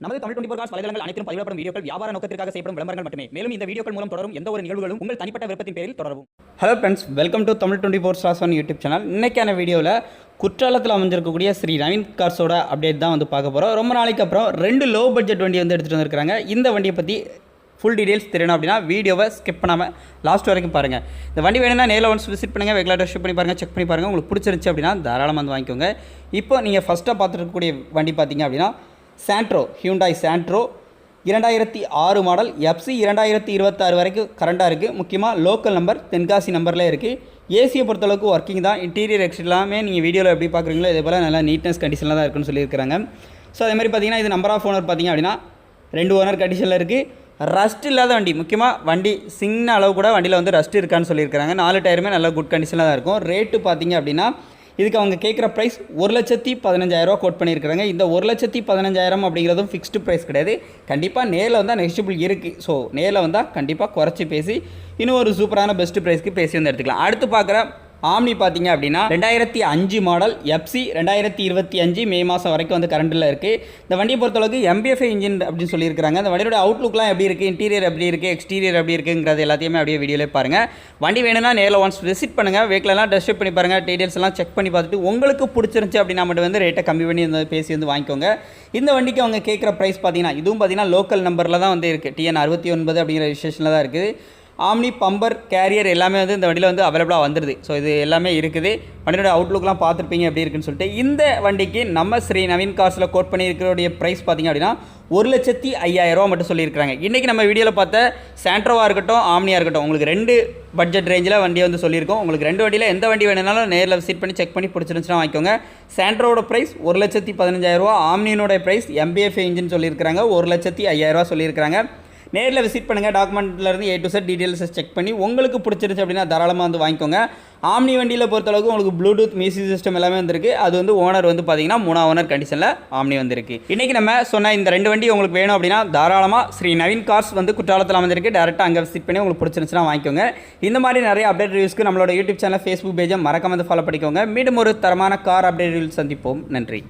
நமது Tamil twenty cos வலைதளங்கள் அனைத்தும் பதிவிடப்படும் வீடியோக்கள் வியாபார நோக்கத்திற்காக செய்யப்படும் விளம்பரங்கள் மட்டுமே. மேலும் இந்த வீடியோக்கள் மூலம் தொடரும் எந்த ஒரு நிகழ்வுகளும் உங்கள் தனிப்பட்ட விருப்பத்தின் பேரில் தொடரும் hello friends welcome to Tamil twenty four stars one YouTube channel இன்னைக்கான வீடியோவில் குற்றாலத்தில் அமைஞ்சிருக்கக்கூடிய ஸ்ரீ நவீன் கார்ஸோட அப்டேட் தான் வந்து பார்க்க போகிறோம் ரொம்ப நாளைக்கு அப்புறம் ரெண்டு லோ பட்ஜெட் வண்டி வந்து எடுத்துகிட்டு வந்திருக்காங்க இந்த வண்டியை பற்றி ஃபுல் டீடைல்ஸ் தெரியணும் அப்படின்னா வீடியோவை ஸ்கிப் பண்ணாமல் லாஸ்ட் வரைக்கும் பாருங்கள் இந்த வண்டி வேணும்னா நேரில் ஒன்ஸ் விசிட் பண்ணுங்கள் வெகுலர் ஷிப் பண்ணி பாருங்கள் செக் பண்ணி பாருங்கள் உங்களுக்கு பிடிச்சிருந்துச்சி அப்படின்னா தாராளமாக வந்து வாங்கிக்கோங்க. இப்போ நீங்கள் ஃபஸ்ட்டாக பார்த்துருக்கக்கூடிய வண்டி பார்த்தீங்க அப்படின்னா சாண்ட்ரோ ஹியூண்டாய் சாண்ட்ரோ இரண்டாயிரத்தி ஆறு மாடல் எஃப்சி இரண்டாயிரத்தி இருபத்தாறு வரைக்கும் கரண்டாக இருக்குது முக்கியமாக லோக்கல் நம்பர் தென்காசி நம்பரில் இருக்குது ஏசியை பொறுத்தளவுக்கு ஒர்க்கிங் தான். இன்டீரியர் எக்ஸ்ட் எல்லாமே நீங்கள் வீடியோவில் எப்படி பார்க்குறீங்களோ இதே போல் நல்லா நீட்னஸ் கண்டிஷனில் தான் இருக்குன்னு சொல்லியிருக்கிறாங்க. ஸோ அதே மாதிரி பார்த்தீங்கன்னா இது நம்பர் ஆஃப் ஓனர் பார்த்தீங்க அப்படின்னா ரெண்டு ஓனர் கண்டிஷனில் இருக்குது ரஸ்ட் இல்லாத வண்டி முக்கியமாக வண்டி சின்ன அளவு கூட வண்டியில் வந்து ரஸ்ட் இருக்கான்னு சொல்லியிருக்காங்க நாலு டயருமே நல்ல குட் கண்டிஷனில் தான் இருக்கும். ரேட்டு பார்த்தீங்க அப்படின்னா இதுக்கு அவங்க கேட்குற ப்ரைஸ் ஒரு லட்சத்தி பதினஞ்சாயிரரூவா கோட் பண்ணியிருக்கிறாங்க. இந்த ஒரு லட்சத்தி பதினஞ்சாயிரம் அப்படிங்கிறதும் ஃபிக்ஸ்டு ப்ரைஸ் கிடையாது. கண்டிப்பாக நேரில் வந்தால் நெக்ஸ்டபிள் இருக்குது ஸோ நேரில் வந்தால் கண்டிப்பாக குறைச்சி பேசி இன்னும் ஒரு சூப்பரான பெஸ்ட் ப்ரைஸ்க்கு பேசி வந்து எடுத்துக்கலாம். அடுத்து பார்க்குற ஆம்னி பார்த்தீங்க அப்படின்னா ரெண்டாயிரத்தி அஞ்சு மாடல் எஃப்சி ரெண்டாயிரத்தி இருபத்தி அஞ்சு மே மாதம் வரைக்கும் வந்து கரண்டில் இருக்குது இந்த வண்டியை பொறுத்தளவுக்கு எம்பிஎஃப்ஐ இன்ஜின் அப்படின்னு சொல்லியிருக்காங்க அந்த வண்டியோட அவுட்லுக்லாம் எப்படி இருக்குது இன்டீரியர் எப்படி இருக்குது எக்ஸ்டீரியர் எப்படி இருக்குங்கிறது எல்லாத்தையுமே அப்படியே வீடியோவில் பாருங்கள் வண்டி வேணும்னா நேரில் ஒன்ஸ் விசிட் பண்ணுங்கள் வெஹிக்கிளெல்லாம் டெஸ்ட் பண்ணி பாருங்கள் டீடைல்ஸ் எல்லாம் செக் பண்ணி பார்த்துட்டு உங்களுக்கு பிடிச்சிருந்துச்சி அப்படின்னா மட்டும் வந்து ரேட்டை கம்மி பண்ணி வந்து பேசி வந்து வாங்கிக்கோங்க. இந்த வண்டிக்கு அவங்க கேட்குற ப்ரைஸ் பார்த்தீங்கன்னா இதுவும் பார்த்தீங்கன்னா லோக்கல் நம்பரில் தான் வந்து இருக்குது டிஎன் அறுபத்தி ஒன்பது அப்படிங்கிற விசேஷனில் தான் இருக்குது. ஆம்னி பம்பர் கேரியர் எல்லாமே வந்து இந்த வண்டியில் வந்து அவைலபிளாக வந்துடுது ஸோ இது எல்லாமே இருக்குது. வண்டியோட அவுட்லுக்லாம் பார்த்துருப்பீங்க எப்படி இருக்குன்னு சொல்லிட்டு. இந்த வண்டிக்கு நம்ம ஸ்ரீ நவீன் காசில் கோட் பண்ணியிருக்கிறோடைய ப்ரைஸ் பார்த்தீங்க அப்படின்னா ஒரு லட்சத்தி ஐயாயிரரூவா மட்டும் சொல்லியிருக்காங்க இன்றைக்கி நம்ம வீடியோவில் பார்த்த சாண்ட்ரோவாக இருக்கட்டும் ஆம்னியாக இருக்கட்டும் உங்களுக்கு ரெண்டு பட்ஜெட் ரேஞ்சில் வண்டியை வந்து சொல்லியிருக்கோம். உங்களுக்கு ரெண்டு வண்டியில் எந்த வண்டி வேணுனாலும் நேரில் விசிட் பண்ணி செக் பண்ணி பிடிச்சிருந்துச்சுன்னா வாங்கிக்கோங்க. சாண்ட்ரோட ப்ரைஸ் ஒரு லட்சத்தி பதினஞ்சாயிரரூவா ஆம்னியனோட ப்ரைஸ் எம்பிஎஃப் இன்ஜின் சொல்லியிருக்காங்க ஒரு லட்சத்தி ஐயாயிரரூவா சொல்லியிருக்காங்க நேரில் விசிட் பண்ணுங்கள் டாக்குமெண்ட்லேருந்து ஏ டு செட் டீட்டெயில்ஸை செக் பண்ணி உங்களுக்கு பிடிச்சிருச்சு அப்படின்னா தாராளமாக வந்து வாங்கிக்கோங்க. ஆம்னி வண்டியில் பொறுத்தளவுக்கு உங்களுக்கு ப்ளூடூத் மியூசிக் சிஸ்டம் எல்லாமே வந்திருக்கு. அது வந்து ஓனர் வந்து பார்த்தீங்கன்னா மூணா ஓனர் கண்டிஷனில் ஆம்னி வந்திருக்கு. இன்றைக்கி நம்ம சொன்ன இந்த ரெண்டு வண்டி உங்களுக்கு வேணும் அப்படின்னா தாராளமாக ஸ்ரீ நவீன் கார்ஸ் வந்து குற்றாலத்தில் அமைந்திருக்கு டேரெக்டாக அங்கே விசிட் பண்ணி உங்களுக்கு பிடிச்சிருந்துச்சுன்னா வாங்கிக்கோங்க. இந்த மாதிரி நிறைய அப்டேட் ரிவ்யூஸ்க்கு நம்மளோட யூடியூப் சேனல் ஃபேஸ்புக் பேஜை மறக்காம வந்து ஃபாலோ பண்ணிக்கோங்க. மீண்டும் ஒரு தரமான கார் அப்டேட் ரிவ்யூ சந்திப்போம். நன்றி.